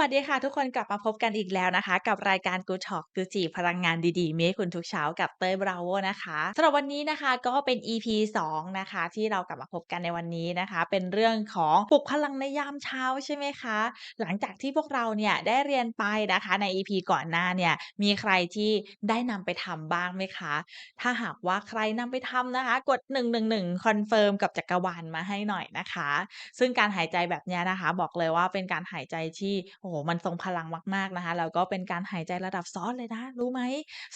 วัสดีค่ะทุกคนกลับมาพบกันอีกแล้วนะคะ กับรายการ Good Talk คือจีพลังงานดีๆมีให้คุณทุกเช้ากับเต้ยบราโวนะคะสำหรับวันนี้นะคะก็เป็น EP 2 นะคะ ที่เรากลับมาพบกันในวันนี้นะคะ เป็นเรื่องของปลุกพลังในยามเช้าใช่ไหมคะ หลังจากที่พวกเราเนี่ยได้เรียนไปนะคะใน EP ก่อนหน้าเนี่ยมีใครที่ได้นำไปทำบ้างไหมคะ ถ้าหากว่าใครนำไปทำนะคะ กด 111คอนเฟิร์มกับจักรวาลมาให้หน่อยนะคะ ซึ่งการหายใจแบบเนี้ยนะคะ บอกเลยว่าเป็นการหายใจที่โอ้โฮมันทรงพลังมากๆนะคะ แล้วก็เป็นการหายใจระดับซอสเลยนะ รู้ไหม?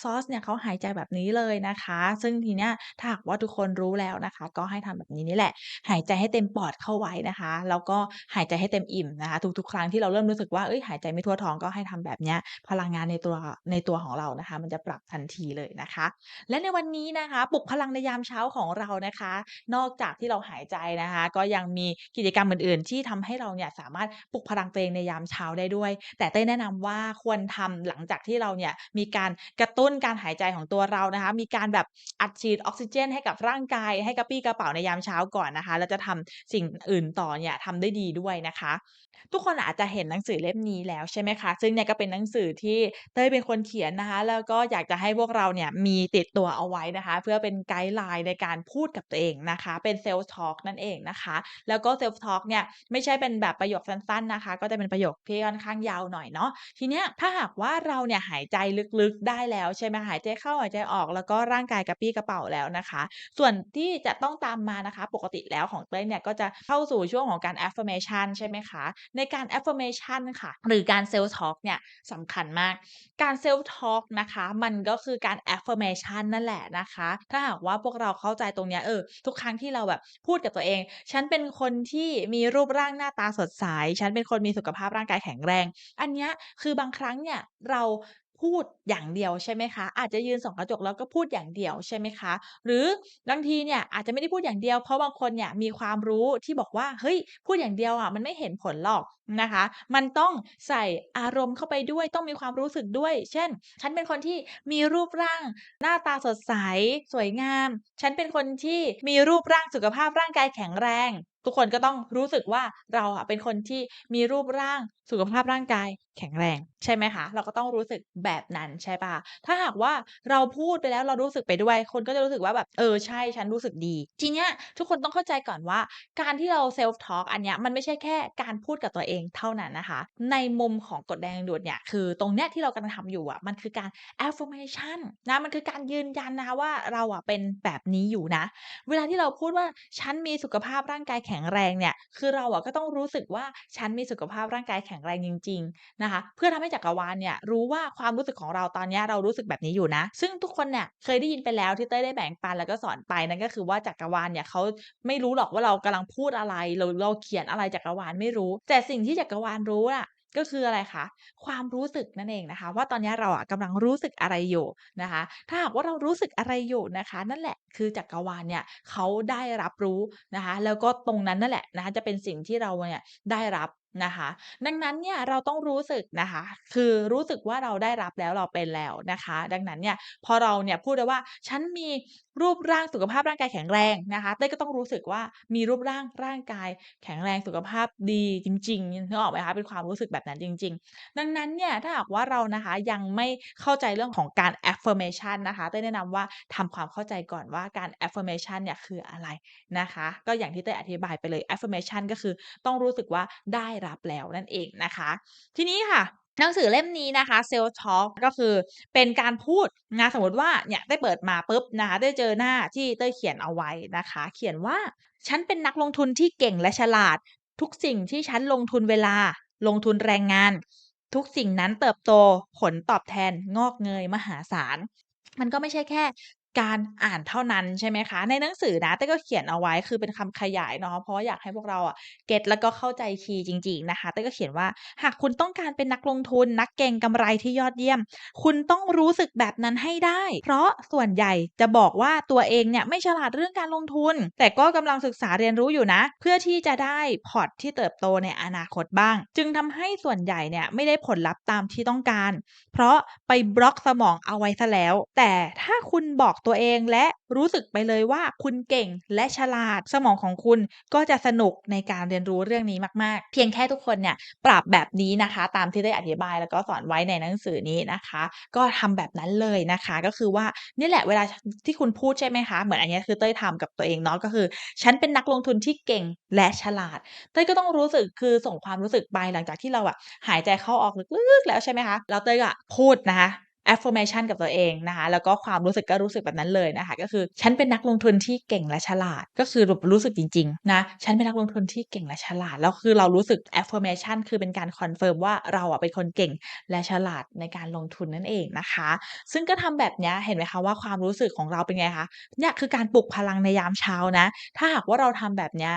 ซอสเนี่ยเขาหายใจแบบนี้เลยนะคะ ซึ่งทีเนี้ยถ้าหากว่าทุกคนรู้แล้วนะคะ ก็ให้ทำแบบนี้นี่แหละ หายใจให้เต็มปอดเข้าไว้นะคะ แล้วก็หายใจให้เต็มอิ่มนะคะ ทุกๆ ครั้งที่เราเริ่มรู้สึกว่าเฮ้ยหายใจไม่ทั่วท้องก็ให้ทำแบบเนี้ยพลังงานในตัวในตัวของเรานะคะ มันจะปรับทันทีเลยนะคะ และในวันนี้นะคะปลุกพลังในยามเช้าของเรานะคะ นอกจากที่เราหายใจนะคะ ก็ยังมีกิจกรรมอื่น ๆ ที่ทำให้เราเนี่ยสามารถปลุกพลังตัวเองในยามเช้าได้ด้วย แต่เต้แนะนำว่าควรทำหลังจากที่เราเนี่ยมีการกระตุ้นการหายใจของตัวเรานะคะ มีการแบบอัดฉีดออกซิเจน ให้กับร่างกายให้กระปี้กระเปร่าในยามเช้าก่อนนะคะ แล้วจะทำสิ่งอื่นต่อเนี่ยทำได้ดีด้วยนะคะ ทุกคนอาจจะเห็นหนังสือเล่มนี้แล้วใช่ไหมคะ ซึ่งเนี่ยก็เป็นหนังสือที่เต้ยเป็นคนเขียนนะคะ แล้วก็อยากจะให้พวกเราเนี่ยมีติดตัวเอาไว้นะคะ เพื่อเป็นไกด์ไลน์ในการพูดกับตัวเองนะคะ เป็น Self Talk นั่นเองนะคะ แล้วก็ Self Talk เนี่ยไม่ใช่เป็นแบบประโยคสั้นๆนะคะ ก็จะเป็นประโยคที่ค่อนข้างยาวหน่อยเนาะทีเนี้ยถ้าหากว่าเราเนี่ยหายใจลึกๆได้แล้วใช่ไหมหายใจเข้าหายใจออกแล้วก็ร่างกายกระปี้กระเปร่าแล้วนะคะ ส่วนที่จะต้องตามมานะคะ ปกติแล้วของเต้ยเนี่ยก็จะเข้าสู่ช่วงของการ Affirmation ใช่ไหมคะ ในการ Affirmation ค่ะ หรือการ Self Talk เนี่ยสำคัญมาก การ Self Talk นะคะ มันก็คือการ Affirmation นั่นแหละนะคะ ถ้าหากว่าพวกเราเข้าใจตรงเนี้ยเออทุกครั้งที่เราแบบพูดกับตัวเอง ฉันเป็นคนที่มีรูปร่างหน้าตาสดใสฉันเป็นคนมีสุขภาพร่างกายข็งแรง อันนี้คือบางครั้งเนี่ยเราพูดอย่างเดียวใช่ไหมคะ อาจจะยืนส่องกระจกแล้วก็พูดอย่างเดียวใช่ไหมคะ หรือบางทีเนี่ยอาจจะไม่ได้พูดอย่างเดียว เพราะบางคนเนี่ยมีความรู้ที่บอกว่าเฮ้ยพูดอย่างเดียวอะมันไม่เห็นผลหรอกนะคะ มันต้องใส่อารมณ์เข้าไปด้วยต้องมีความรู้สึกด้วย เช่น ฉันเป็นคนที่มีรูปร่างหน้าตาสดใส สวยงาม ฉันเป็นคนที่มีรูปร่างสุขภาพร่างกายแข็งแรง ทุกคนก็ต้องรู้สึกว่าเราอะเป็นคนที่มีรูปร่างสุขภาพร่างกาย แข็งแรงใช่ไหมคะ เราก็ต้องรู้สึกแบบนั้นใช่ปล่าถ้าหากว่าเราพูดไปแล้วเรารู้สึกไปด้วย คนก็จะรู้สึกว่าแบบเออใช่ฉันรู้สึกดี ทีเนี้ยทุกคนต้องเข้าใจก่อนว่า การที่เรา Self Talk อันเนี้ยมันไม่ใช่แค่การพูดกับตัวเองเท่านั้นนะคะ ในมุมของกฎแรงดึงดูดเนี่ยคือตรงเนี้ยที่เรากำลังทำอยู่อะมันคือการ Affirmation นะมันคือการยืนยันนะคะว่าเราอะเป็นแบบนี้อยู่นะ เวลาที่เราพูดว่าฉันมีสุขภาพร่างกายแข็งแรงเนี่ยคือเราอะก็ต้องรู้สึกว่าฉันมีสุขภาพร่างกายแข็งแรงจริงๆนะคะ เพื่อทำให้จักรวาลเนี่ยรู้ว่าความรู้สึกของเราตอนนี้เรารู้สึกแบบนี้อยู่นะ ซึ่งทุกคนเนี่ยเคยได้ยินไปแล้วที่เต้ยได้แบ่งปันแล้วก็สอนไปนั่นก็คือว่าจักรวาลเนี่ยเขาไม่รู้หรอกว่าเรากำลังพูดอะไรหรือเราเขียนอะไรจักรวาลไม่รู้ แต่สิ่งที่จักรวาลรู้อะก็คืออะไรคะ ความรู้สึกนั่นเองนะคะ ว่าตอนนี้เราอะกำลังรู้สึกอะไรอยู่นะคะ ถ้าหากว่าเรารู้สึกอะไรอยู่นะคะ นั่นแหละคือจักรวาลเนี่ยเขาได้รับรู้นะคะ แล้วก็ตรงนั้นนั่นแหละนะคะจะเป็นสิ่งที่เราเนี่ยได้รับ นะคะ ดังนั้นเนี่ยเราต้องรู้สึกนะคะ คือรู้สึกว่าเราได้รับแล้วเราเป็นแล้วนะคะ ดังนั้นเนี่ยพอเราเนี่ยพูดได้ว่าฉันมี รูปร่างสุขภาพร่างกายแข็งแรงนะคะเต้ยก็ต้องรู้สึกว่ามีรูปร่างร่างกาย แข็งแรงสุขภาพดีจริงๆนึกออกไหมคะเป็นความรู้สึกแบบนั้นจริง ๆ ดังนั้นเนี่ยถ้าหากว่าเรานะคะยังไม่เข้าใจเรื่องของการ Affirmation นะคะเต้ยแนะนำว่าทำความเข้าใจก่อนว่าการ Affirmation เนี่ยคืออะไรนะคะ ก็อย่างที่เต้ยอธิบายไปเลย Affirmation ก็คือต้องรู้สึกว่าได้รับแล้วนั่นเองนะคะ ทีนี้ค่ะ หนังสือเล่มนี้นะคะ Self Talk ก็คือเป็นการพูดนะสมมติว่าเนี่ยเต้เปิดมาปุ๊บนะคะเต้เจอหน้าที่เต้ยเขียนเอาไว้นะคะ เขียนว่าฉันเป็นนักลงทุนที่เก่งและฉลาด ทุกสิ่งที่ฉันลงทุนเวลา ลงทุนแรงงาน ทุกสิ่งนั้นเติบโตผลตอบแทนงอกเงยมหาศาลมันก็ไม่ใช่แค่ การอ่านเท่านั้นใช่ไหมคะ ในหนังสือนะเต้ก็เขียนเอาไว้คือเป็นคำขยายเนาะเพราะว่าอยากให้พวกเราอะเก็ตแล้วก็เข้าใจคีย์จริง ๆนะคะเต้ก็เขียนว่าหากคุณต้องการเป็นนักลงทุน นักเก็งกำไรที่ยอดเยี่ยม คุณต้องรู้สึกแบบนั้นให้ได้ เพราะส่วนใหญ่จะบอกว่าตัวเองเนี่ยไม่ฉลาดเรื่องการลงทุน แต่ก็กำลังศึกษาเรียนรู้อยู่นะ เพื่อที่จะได้พอร์ตที่เติบโตในอนาคตบ้าง จึงทำให้ส่วนใหญ่เนี่ยไม่ได้ผลลัพธ์ตามที่ต้องการ เพราะไปบล็อกสมองเอาไว้เสียแล้ว แต่ถ้าคุณบอกตัวเองและรู้สึกไปเลยว่าคุณเก่งและฉลาดสมองของคุณก็จะสนุกในการเรียนรู้เรื่องนี้มาก ๆ เพียงแค่ทุกคนเนี่ยปรับแบบนี้นะคะ ตามที่ได้อธิบายแล้วก็สอนไว้ในหนังสือนี้นะคะ ก็ทำแบบนั้นเลยนะคะก็คือว่านี่แหละเวลาที่คุณพูดใช่ไหมคะเหมือนอันนี้คือเต้ยทำกับตัวเองเนาะก็คือ ฉันเป็นนักลงทุนที่เก่งและฉลาด เต้ยก็ต้องรู้สึกคือส่งความรู้สึกไปหลังจากที่เราอะหายใจเข้าออกลึกๆแล้วใช่ไหมคะแล้วเต้ยอะพูดนะคะ affirmation กับตัวเองนะคะ แล้วก็ความรู้สึกก็รู้สึกแบบนั้นเลยนะคะ ก็คือฉันเป็นนักลงทุนที่เก่งและฉลาด ก็คือแบบรู้สึกจริงๆนะฉันเป็นนักลงทุนที่เก่งและฉลาด แล้วคือเรารู้สึก affirmation คือเป็นการคอนเฟิร์มว่าเราอะเป็นคนเก่งและฉลาดในการลงทุนนั่นเองนะคะ ซึ่งก็ทำแบบเนี้ยเห็นไหมคะว่าความรู้สึกของเราเป็นไงคะเนี่ยคือการปลุกพลังในยามเช้านะ ถ้าหากว่าเราทำแบบเนี้ย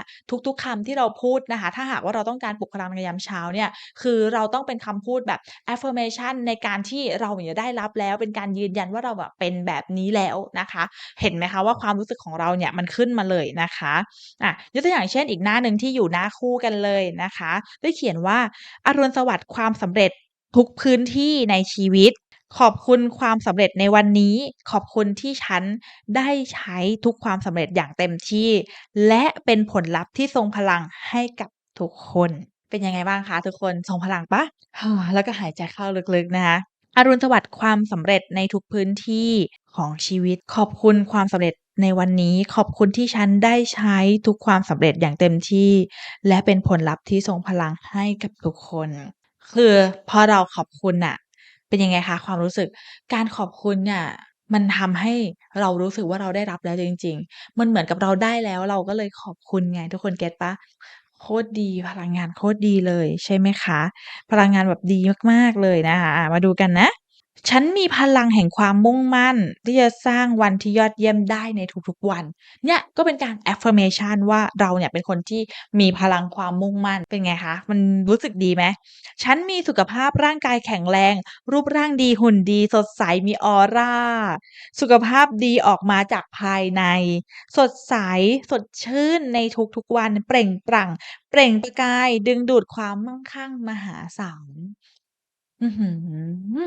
ทุกๆคำที่เราพูดนะคะ ถ้าหากว่าเราต้องการปลุกพลังในยามเช้าเนี่ยคือเราต้องเป็นคำพูดแบบ affirmation ในการที่เราเหมือนจะได้รับแล้วเป็นการยืนยันว่าเราอะเป็นแบบนี้แล้วนะคะ เห็นไหมคะว่าความรู้สึกของเราเนี่ยมันขึ้นมาเลยนะคะอะยกตัวอย่างเช่นอีกหน้าหนึ่งที่อยู่หน้าคู่กันเลยนะคะ ได้เขียนว่าอรุณสวัสดิ์ความสำเร็จทุกพื้นที่ในชีวิต ขอบคุณความสำเร็จในวันนี้ ขอบคุณที่ฉันได้ใช้ทุกความสำเร็จอย่างเต็มที่ และเป็นผลลัพธ์ที่ทรงพลังให้กับทุกคน เป็นยังไงบ้างคะทุกคนทรงพลังปล่า?แล้วก็หายใจเข้าลึกๆนะคะ อรุณสวัสดิ์ความสำเร็จในทุกพื้นที่ของชีวิต ขอบคุณความสำเร็จในวันนี้ขอบคุณที่ฉันได้ใช้ทุกความสำเร็จอย่างเต็มที่ และเป็นผลลัพธ์ที่ทรงพลังให้กับทุกคน คือพอเราขอบคุณน่ะเป็นยังไงคะความรู้สึก?การขอบคุณเนี่ยมันทำให้เรารู้สึกว่าเราได้รับแล้วจริง ๆ มันเหมือนกับเราได้แล้วเราก็เลยขอบคุณไงทุกคนเก็ตปล่า? โคตรดี พลังงานโคตรดีเลยใช่ไหมคะ?พลังงานแบบดีมาก ๆ เลยนะคะ มาดูกันนะ ฉันมีพลังแห่งความมุ่งมั่น ที่จะสร้างวันที่ยอดเยี่ยมได้ในทุกๆวัน เนี่ยก็เป็นการ affirmation ว่าเราเนี่ยเป็นคนที่มีพลังความมุ่งมั่นเป็นไงคะ มันรู้สึกดีไหม?ฉันมีสุขภาพร่างกายแข็งแรง รูปร่างดีหุ่นดี สดใสมีออร่า สุขภาพดีออกมาจากภายใน สดใสสดชื่นในทุกๆวัน เปล่งปลั่ง เปล่งประกายดึงดูดความมั่งคั่งมหาศาล อื้อฮื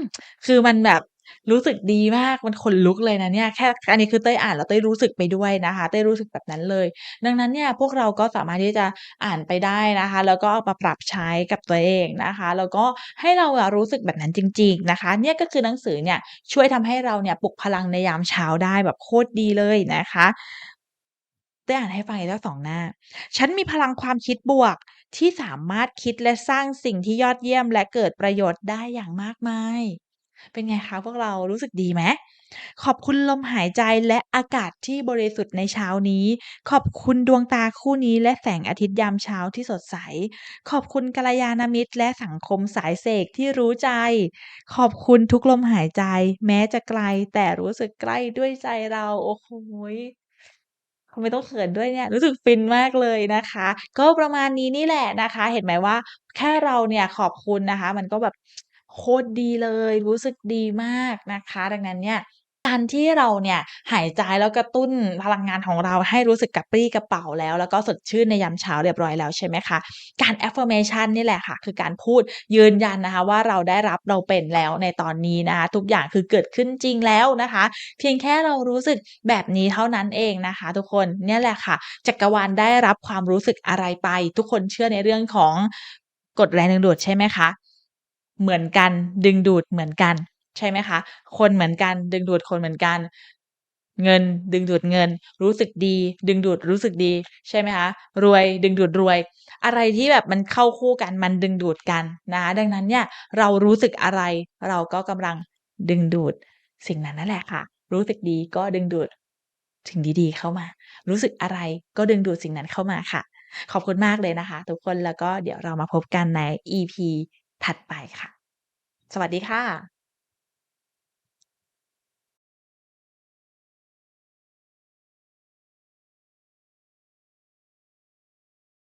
อ คือมันแบบรู้สึกดีมาก มันขนลุกเลยนะเนี่ย แค่ อันนี้คือเต้ยอ่านแล้วเต้ยรู้สึกไปด้วยนะคะ เต้ยรู้สึกแบบนั้นเลย ดังนั้นเนี่ยพวกเราก็สามารถที่จะอ่านไปได้นะคะ แล้วก็เอามาปรับใช้กับตัวเองนะคะ แล้วก็ให้เราอะรู้สึกแบบนั้นจริง ๆ นะคะ เนี่ยก็คือหนังสือเนี่ยช่วยทำให้เราเนี่ยปลุกพลังในยามเช้าได้แบบโคตรดีเลยนะคะ เต้อ่านให้ฟังอีกสัก2หน้า ฉันมีพลังความคิดบวกที่สามารถคิดและสร้างสิ่งที่ยอดเยี่ยมและเกิดประโยชน์ได้อย่างมากมาย เป็นไงคะพวกเรารู้สึกดีไหม?ขอบคุณลมหายใจและอากาศที่บริสุทธิ์ในเช้านี้ ขอบคุณดวงตาคู่นี้ และแสงอาทิตย์ยามเช้าที่สดใส ขอบคุณกัลยาณมิตร และสังคมสายเสกที่รู้ใจ ขอบคุณทุกลมหายใจ แม้จะไกลแต่รู้สึกใกล้ด้วยใจเรา โอ้โห ฮทำไม่ต้องเขินด้วยเนี่ยรู้สึกฟินมากเลยนะคะ ก็ประมาณนี้นี่แหละนะคะ เห็นไหมว่าแค่เราเนี่ยขอบคุณนะคะ มันก็แบบโคตรดีเลย รู้สึกดีมากนะคะ ดังนั้นเนี่ย การที่เราเนี่ยหายใจแล้วกระตุ้นพลังงานของเราให้รู้สึกกระปรี้กระเปร่าแล้ว แล้วก็สดชื่นในยามเช้าเรียบร้อยแล้วใช่ไหมคะการ affirmation นี่แหละค่ะ คือการพูดยืนยันนะคะว่าเราได้รับเราเป็นแล้วในตอนนี้นะคะทุกอย่างคือเกิดขึ้นจริงแล้วนะคะ เพียงแค่เรารู้สึกแบบนี้เท่านั้นเองนะคะ ทุกคนเนี่ยแหละค่ะจักรวาลได้รับความรู้สึกอะไรไป ทุกคนเชื่อในเรื่องของกฎแรงดึงดูดใช่ไหมคะ?เหมือนกันดึงดูดเหมือนกัน ใช่ไหมคะ?คนเหมือนกันดึงดูดคนเหมือนกัน เงินดึงดูดเงิน รู้สึกดี ดึงดูดรู้สึกดี ใช่ไหมคะ?รวยดึงดูดรวย อะไรที่แบบมันเข้าคู่กันมันดึงดูดกันนะคะดังนั้นเนี่ยเรารู้สึกอะไร เราก็กำลังดึงดูดสิ่งนั้นนั่นแหละค่ะ รู้สึกดีก็ดึงดูดสิ่งดีๆเข้ามา รู้สึกอะไรก็ดึงดูดสิ่งนั้นเข้ามาค่ะ ขอบคุณมากเลยนะคะ ทุกคนแล้วก็เดี๋ยวเรามาพบกันใน EP ถัดไปค่ะ สวัสดีค่ะ